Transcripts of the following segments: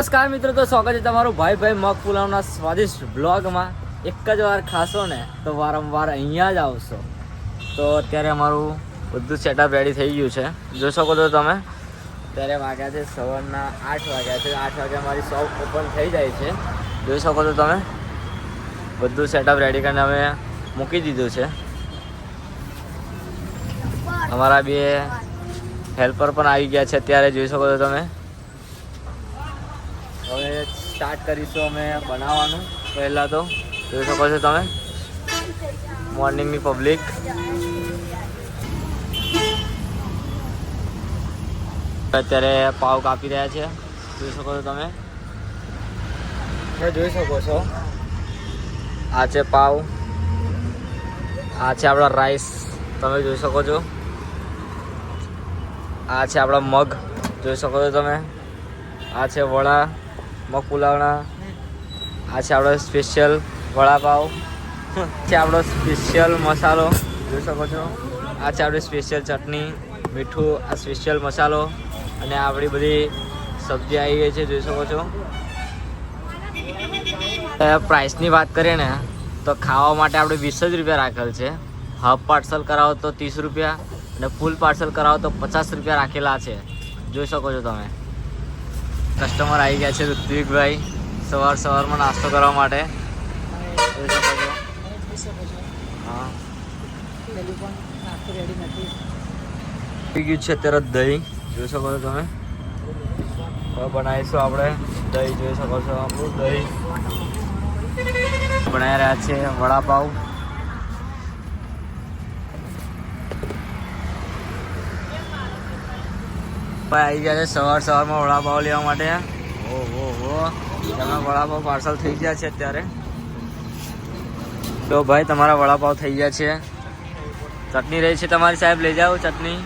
નમસ્કાર મિત્રો, તો સ્વાગત છે તમારું ભાઈ ભાઈ મગ પુલાવના સ્વાદિષ્ટ બ્લોગમાં. એક જ વાર ખાશો ને, તો વારંવાર અહીંયા જ આવશો. તો અત્યારે અમારું બધું સેટઅપ રેડી થઈ ગયું છે. જોઈ શકો છો તમે, અત્યારે વાગ્યા છે સવારના આઠ વાગ્યા છે. આઠ વાગે અમારી શોપ ઓપન થઈ જાય છે. જોઈ શકો છો તમે, બધું સેટઅપ રેડી કરીને અમે મૂકી દીધું છે. અમારા બે હેલ્પર પણ આવી ગયા છે અત્યારે, જોઈ શકો છો તમે. હવે સ્ટાર્ટ કરીશું અમે બનાવવાનું. પહેલાં તો જોઈ શકો છો તમે મોર્નિંગની પબ્લિક અત્યારે પાવ કાપી રહ્યા છે. જોઈ શકો છો તમે જોઈ શકો છો. આ છે પાવ. આ છે આપણા રાઈસ તમે જોઈ શકો છો. આ છે આપણા મગ. જોઈ શકો છો તમે. આ છે વડા. મગ પુલાવના આ છે આપણો સ્પેશિયલ વડાપાવ. છે આપણો સ્પેશિયલ મસાલો. જોઈ શકો છો. આ છે આપણી સ્પેશિયલ ચટણી, મીઠું, આ સ્પેશિયલ મસાલો. અને આપણી બધી સબ્જી આવી ગઈ છે, જોઈ શકો છો. પ્રાઇસની વાત કરીએ ને, તો ખાવા માટે આપણે વીસ જ રૂપિયા રાખેલ છે. હાફ પાર્સલ કરાવો તો ત્રીસ રૂપિયા અને ફૂલ પાર્સલ કરાવો તો પચાસ રૂપિયા રાખેલા છે. જોઈ શકો છો તમે. કસ્ટમર આવી ગયા છે ઋત્વિકભાઈ. સવાર સવારમાં નાસ્તો કરવા માટે. હા. ગયું છે અત્યારે દહીં. જોઈ શકો છો તમે. બનાવીશું આપણે દહીં. જોઈ શકો છો દહીં. બનાવી રહ્યા છે વડાપાવ. ભાઈ આવી ગયા છે. સવાર સવારમાં વડાપાવ લેવા માટે. ઓહો હો તમે વડાપાવ પાર્સલ થઈ ગયા છે અત્યારે. તો ભાઈ તમારા વડાપાવ થઈ ગયા છે. ચટણી રહી છે તમારી સાહેબ? લઈ જાઓ ચટણી.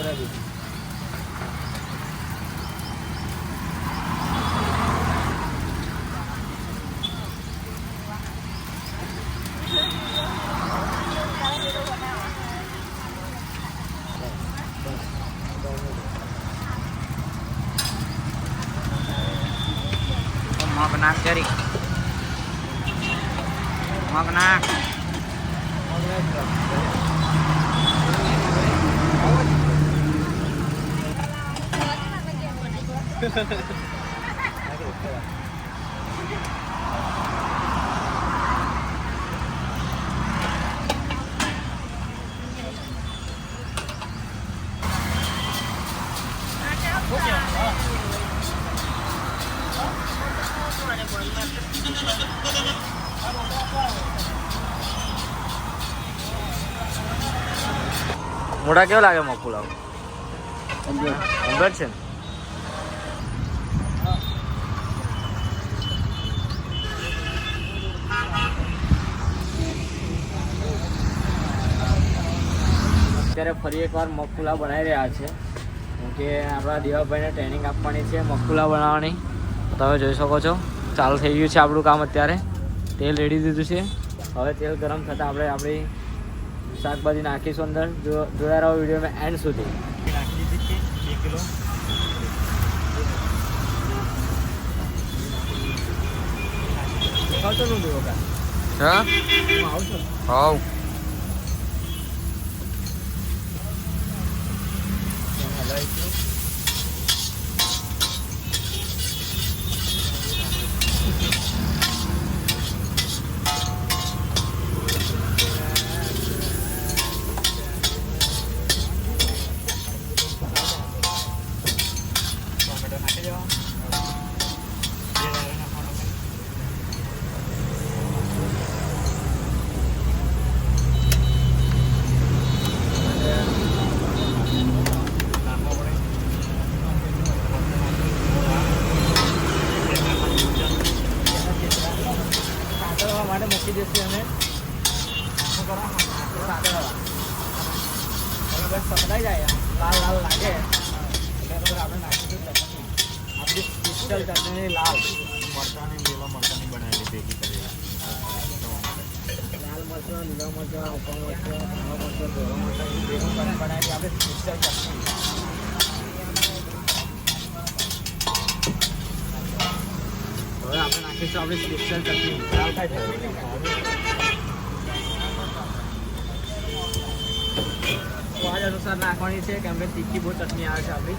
મગ નાખ જરી મગ નાખ મોટા કેવો લાગે મગ પુલાવ કમ્પ્લેટ છે ને અત્યારે ફરી એકવાર મગ બનાવી રહ્યા છે. કે આપણા દેવાભાઈને ટ્રેનિંગ આપવાની છે મગ બનાવવાની. તમે જોઈ શકો છો. ચાલુ થઈ ગયું છે આપણું કામ અત્યારે. તેલ રેડી દીધું છે. હવે તેલ ગરમ થતાં આપણે આપણી શાકભાજી નાખીશું અંદર. જો જોયા રહો વિડીયોમાં એન્ડ સુધી. હા? હવ. live eh? ભેગી કરેલા લાલ મરચાં લીલા મરચાં ઉપર મરચાં. આપણે સ્પેશિયલ ચટણી હવે આપણે નાખીશું આપણી સ્પેશિયલ ચટણી લાલ થાય સ્વાદ અનુસાર નાખવાની છે કેમ કે તીખી બહુ ચટણી આવે છે આપણી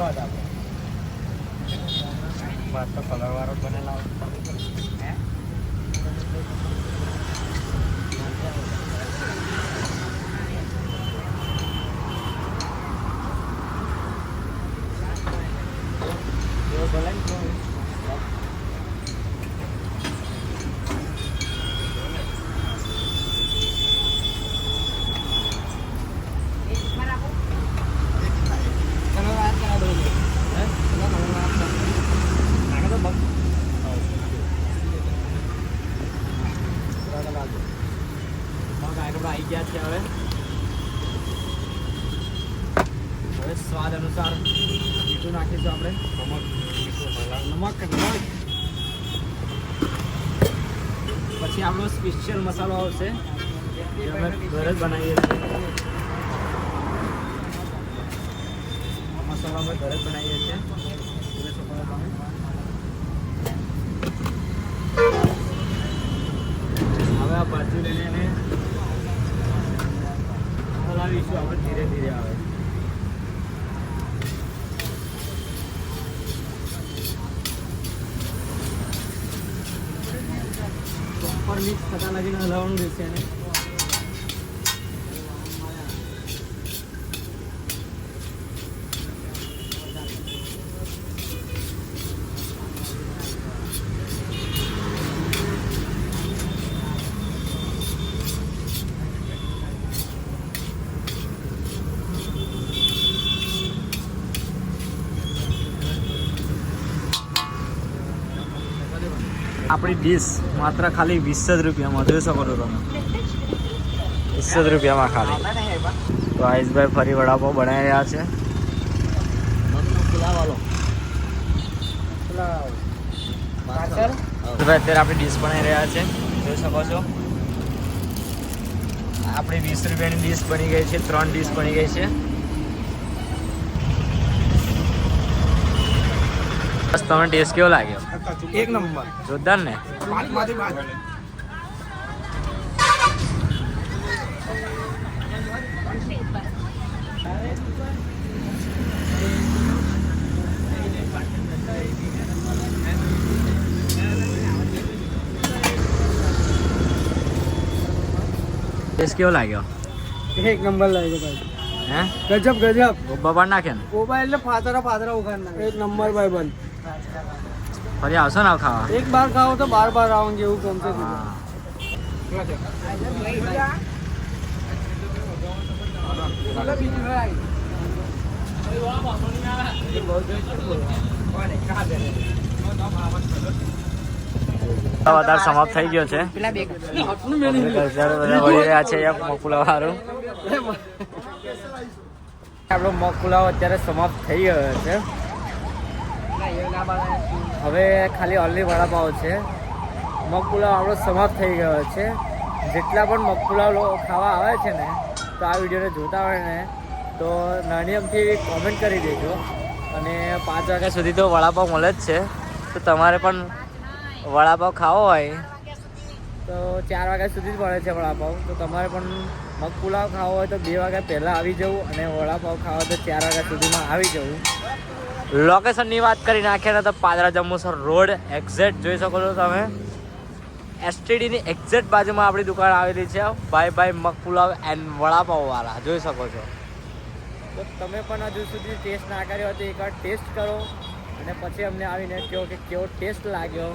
સાતરવા આપણે હવે બંધ કરવાનું રાખીશું ચાલો ચાલવા રાખો આવી ગયા છે હવે. હવે સ્વાદ અનુસાર મીઠું નાખીશું આપણે. નમક નમક પછી આપણો સ્પેશિયલ મસાલો આવશે, જે ઘરે જ બનાવીએ છીએ. મસાલો અમે ઘરે જ બનાવીએ છીએ. चांगली खताला लागेल हलवून घ्यायची आणि આપણી ડીશ માત્ર ખાલી વીસ જ રૂપિયામાં જોઈ શકો છો તમે. વીસ જ રૂપિયામાં ખાલી. તો આયુષભાઈ ફરી વડાપાવ બનાવી રહ્યા છે. અત્યારે આપણી ડીશ બનાવી રહ્યા છે. જોઈ શકો છો. આપણી વીસ રૂપિયાની ડીશ બની ગઈ છે, ત્રણ ડીશ બની ગઈ છે. બસ તમને ટેસ્ટ કેવો લાગ્યો? એક નંબર. જોરદાર ને? ટેસ્ટ કેવો લાગ્યો? એક નંબર લાગ્યો ભાઈ. હે? ગજબ ગજબ. ગોબા પાડ નાખે ને? મોબાઈલ એટલે ફાતરા ફાતરા ઉખાડ નાખે એક નંબર ભાઈ બંધ. ફરી આવશો ને ખાવા? એક બાર ખાવ તો બાર બાર આવું જેવું ગમશે હા. વધારે સમાપ્ત થઈ ગયો છે. વળી રહ્યા છે અહીંયા વાળું આપણો મગપુલાવ અત્યારે સમાપ્ત થઈ ગયો છે. હવે ખાલી ઓનલી વડાપાવ છે. મગપુલાવ આપણો સમાપ્ત થઈ ગયો છે. જેટલા પણ મગપુલાવ ખાવા આવે છે ને, તો આ વિડીયોને જોતા હોય ને, તો નાની અમથી કોમેન્ટ કરી દેજો. અને પાંચ વાગ્યા સુધી તો વડાપાવ મળે જ છે. તો તમારે પણ વડાપાવ ખાવો હોય, તો ચાર વાગ્યા સુધી જ મળે છે વડાપાવ તો તમારે પણ મગ પુલાવ ખાવો હોય તો બે વાગ્યા પહેલાં આવી જવું અને વડાપાવ ખાવો તો ચાર વાગ્યા સુધીમાં આવી જવું. લોકેશનની વાત કરી નાખીએ ને તો પાદરા જંબુસર રોડ એક્ઝેક્ટ જોઈ શકો છો તમે. એસટીડીની એક્ઝેક્ટ બાજુમાં આપણી દુકાન આવેલી છે. ભાઈ ભાઈ મગ પુલાવ એન્ડ વડાપાવવાળા જોઈ શકો છો. તો તમે પણ હજુ સુધી ટેસ્ટ ના કર્યો હતો તો એકવાર ટેસ્ટ કરો. અને પછી અમને આવીને કહો કે કેવો ટેસ્ટ લાગ્યો.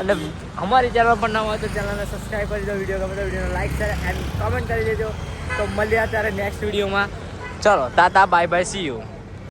અને અમારી ચેનલ પર ના હોય તો ચેનલને સબસ્ક્રાઈબ કરી દો વીડિયો ગમે તો વિડીયોને લાઈક શેર એન્ડ કમેન્ટ કરી દેજો. તો મળ્યા ત્યારે નેક્સ્ટ વિડીયોમાં ચલો tata bye bye see you